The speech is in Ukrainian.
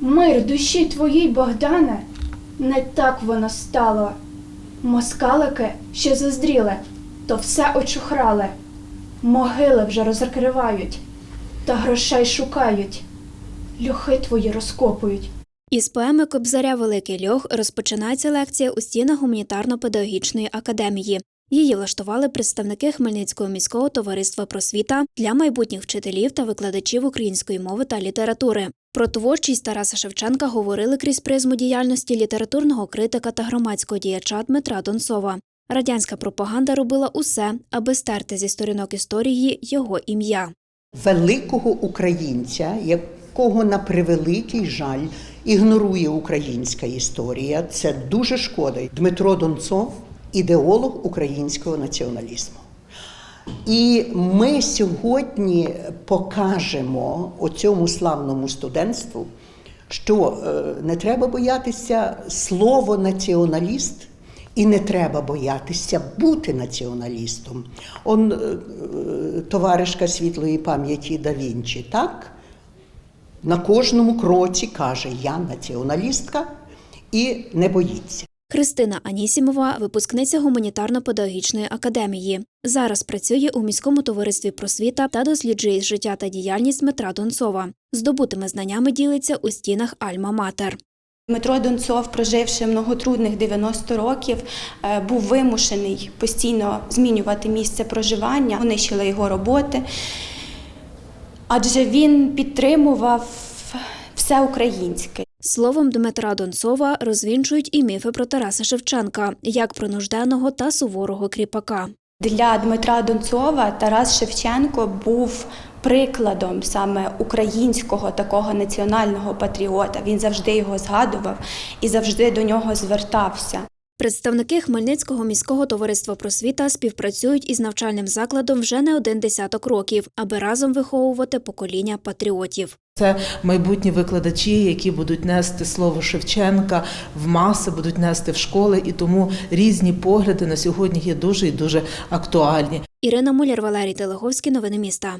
Мир душі твоїй, Богдане, не так воно стало. Москалики, що заздріли, то все очухрали. Могили вже розкривають, та грошей шукають. Льохи твої розкопують. Із поеми Кобзаря Великий льох розпочинається лекція у стінах гуманітарно-педагогічної академії. Її влаштували представники Хмельницького міського товариства просвіта для майбутніх вчителів та викладачів української мови та літератури. Про творчість Тараса Шевченка говорили крізь призму діяльності літературного критика та громадського діяча Дмитра Донцова. Радянська пропаганда робила усе, аби стерти зі сторінок історії його ім'я. великого українця, якого на превеликий жаль ігнорує українська історія. Це дуже шкода. Дмитро Донцов ідеолог українського націоналізму. І ми сьогодні покажемо оцьому славному студентству, що е, не треба боятися слово націоналіст. І не треба боятися бути націоналістом. Он е, товаришка світлої пам'яті да Вінчі, так? На кожному кроці каже: Я націоналістка і не боїться. Христина Анісімова, випускниця гуманітарно-педагогічної академії. Зараз працює у міському товаристві просвіта та досліджує життя та діяльність Дмитра Донцова. Здобутими знаннями ділиться у стінах Альма-Матер. Дмитро Донцов, проживши многотрудних 90 років, е, був вимушений постійно змінювати місце проживання. Нищили його роботи, адже він підтримував все українське. Словом Дмитра Донцова розвінчують і міфи про Тараса Шевченка, як про нужденного та суворого кріпака. Для Дмитра Донцова Тарас Шевченко був прикладом саме українського такого національного патріота. Він завжди його згадував і завжди до нього звертався. Представники Хмельницького міського товариства просвіта співпрацюють із навчальним закладом вже не один десяток років, аби разом виховувати покоління патріотів. Це майбутні викладачі, які будуть нести слово Шевченка в маси, будуть нести в школи, і тому різні погляди на сьогодні є дуже і дуже актуальні. Ірина Муляр, Валерій Телеговський. Новини міста.